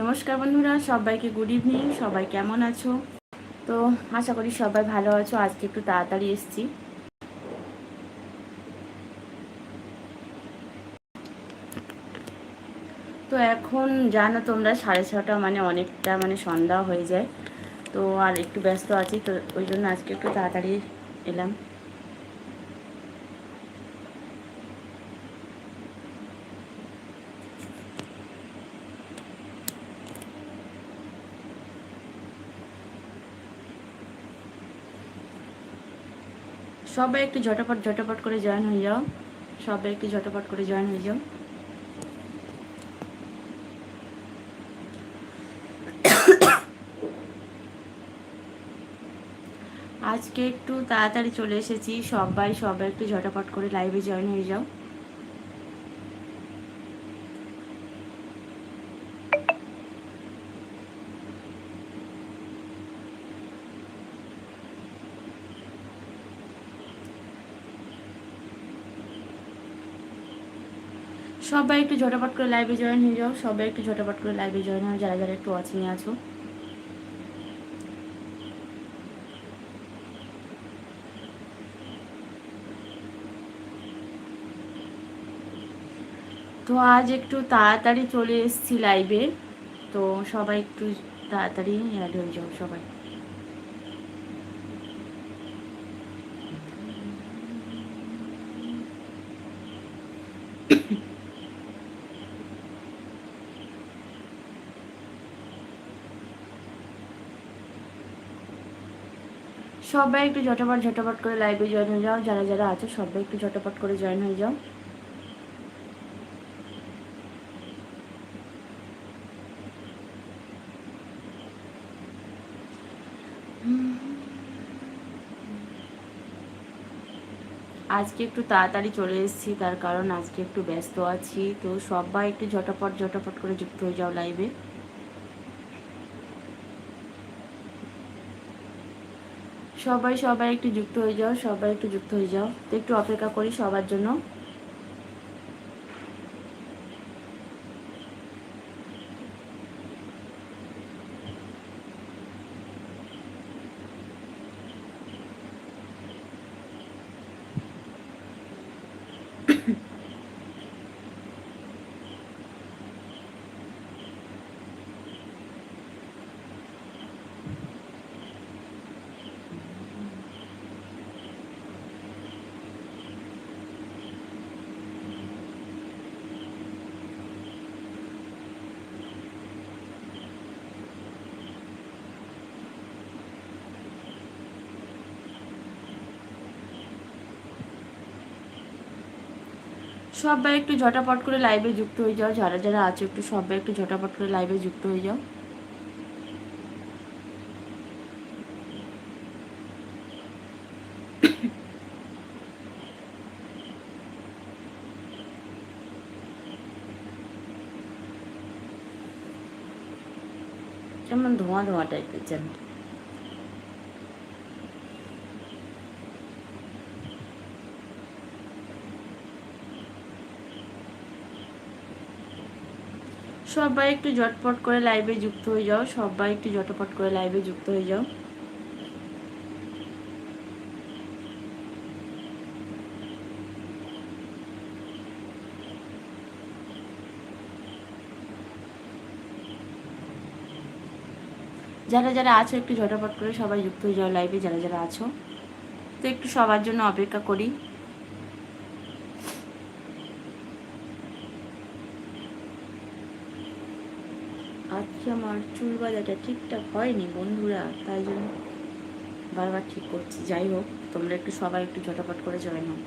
নমস্কার বন্ধুরা, সবাইকে গুড ইভিনিং সবাই কেমন আছো? তো আশা করি সবাই ভালো আছো, আজকে একটু তাড়াতাড়ি এসছি। তো এখন জানো তোমরা, সাড়ে ছটা মানে অনেকটা মানে সন্ধ্যা হয়ে যায়, তো আর একটু ব্যস্ত আছি, তো ওই জন্য আজকে একটু তাড়াতাড়ি এলাম। সবাই একটু ঝটাপট ঝটাপট করে জয়েন হয়ে যাও। সবাই একটু ঝটাপট করে জয়েন হয়ে যাও। আজকে একটু তাড়াতাড়ি চলে এসেছি। সবাই সবাই একটু ঝটাপট করে লাইভে জয়েন হয়ে যাও। সবাই একটু ঝটপট করে লাইভে জয়েন হয়ে যাও। সবাই একটু ঝটপট করে লাইভে জয়েন হয়ে যারা যারা একটু ওয়াচিংয়ে আছো। তো আজ একটু তাড়াতাড়ি চলে এসেছি লাইভে তো সবাই একটু তাড়াতাড়ি অ্যাড হয়ে যাও সবাই। সবাই একটু ঝটপট ঝটপট করে লাইভে জয়েন হয়ে যাও। যারা যারা আছো, সবাই একটু ঝটপট করে জয়েন হয়ে যাও। আজকে একটু তাড়াতাড়ি চলে এসেছি, তার কারণ আজকে একটু ব্যস্ত আছি। তো সবাই একটু ঝটপট ঝটপট করে যুক্ত হয়ে যাও লাইভে সবাই সবাই একটু যুক্ত হয়ে যাও, সবাই একটু যুক্ত হয়ে যাও। তো একটু অপেক্ষা করি সবার জন্য। সবাই একটু ঝটাপট করে লাইভে যুক্ত হয়ে যাও। যারা যারা আছে, একটু সবাই একটু ঝটাপট করে লাইভে যুক্ত হয়ে যাও। কেমন ধোঁয়া ধোঁয়া টাইপের যেন সবাই একটু ঝটপট করে লাইভে যুক্ত হয়ে যাও, সবাই একটু ঝটপট করে লাইভে যুক্ত হয়ে যাও। যারা যারা আছো, একটু ঝটপট করে সবাই যুক্ত হয়ে যাও লাইভে যারা যারা আছো। তো একটু সবার জন্য অপেক্ষা করি। আজকে আমার চুল বাজাটা ঠিকঠাক হয়নি বন্ধুরা, তাই জন্য বারবার ঠিক করছি। যাই হোক, তোমরা একটু সবাই একটু ঝটাপট করে জয়েন হও।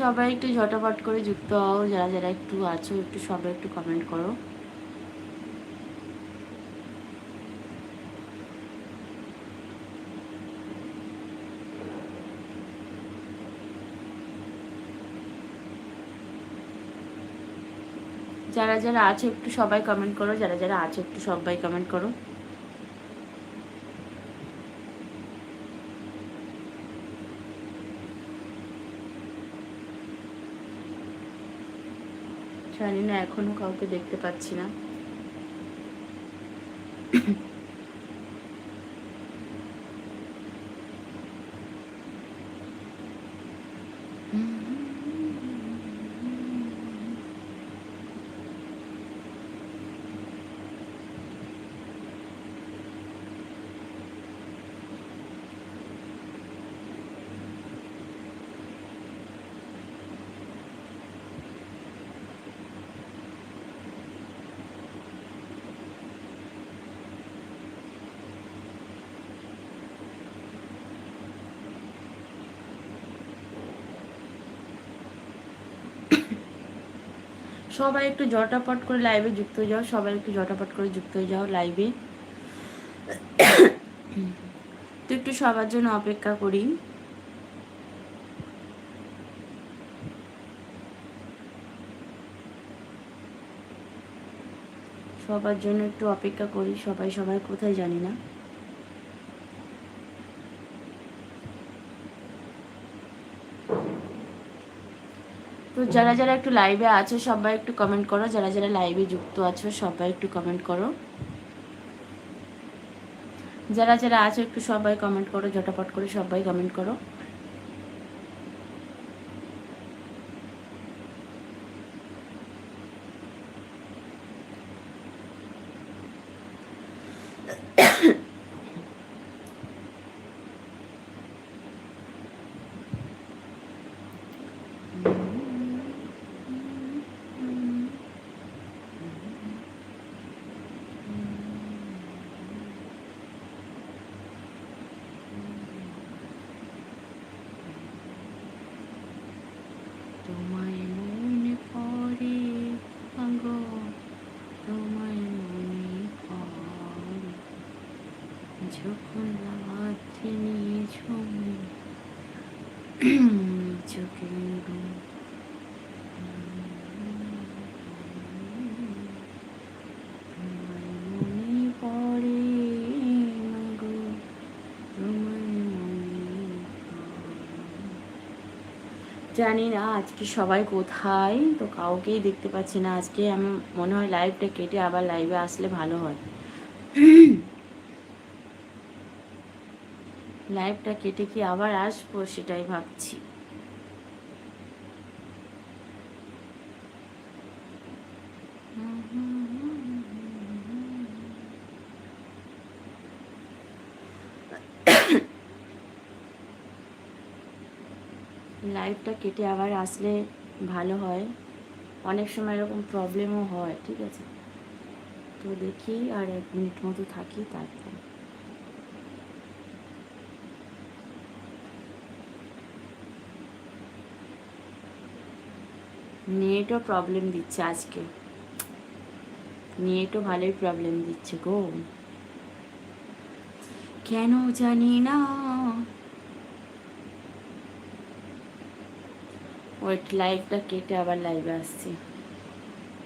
সবাই একটু ঝটাফট করে যুক্ত হও, যারা যারা একটু আছো, একটু সবাই একটু কমেন্ট করো। যারা যারা আছে একটু সবাই কমেন্ট করো, যারা যারা আছে একটু সবাই কমেন্ট করো। জানি না এখনও কাউকে দেখতে পাচ্ছি না। সবাই একটু জটাপট করে লাইভে যুক্ত হয়ে যাও, সবাই একটু জটাপট করে যুক্ত হয়ে যাও লাইভে তো একটু সবার জন্য অপেক্ষা করি। সবার জন্য একটু অপেক্ষা করি, সবাই সবাই কোথায় জানি না। তো যারা যারা একটু লাইভে আছো, সবাই একটু কমেন্ট করো। যারা যারা লাইভে যুক্ত আছো, সবাই একটু কমেন্ট করো। যারা যারা আছো, একটু সবাই কমেন্ট করো, ঝটাপট করে সবাই কমেন্ট করো তোমায় মনে পড়ে গো তোমায় মনে পড়ে যখন হাতে নিয়ে ছবি চোখে জানি না আজকে সবাই কোথায়, তো কাউকেই দেখতে পাচ্ছি না। আজকে আমি মনে হয় লাইভটা কেটে আবার লাইভে আসলে ভালো হয়। লাইভটা কেটে কি আবার আসব সেটাই ভাবছি। লাইভটা কেটে আবার আসলে ভালো হয়। অনেক সময় এরকম প্রবলেমও হয়, ঠিক আছে? তো দেখি আর এক মিনিট মতো থাকি, তারপর। নেটও প্রবলেম দিচ্ছে আজকে। নেটও ভালোই প্রবলেম দিচ্ছে গো। কেন জানি না। ওয়েট লাইভটা কেটে আবার লাইভে আসছি।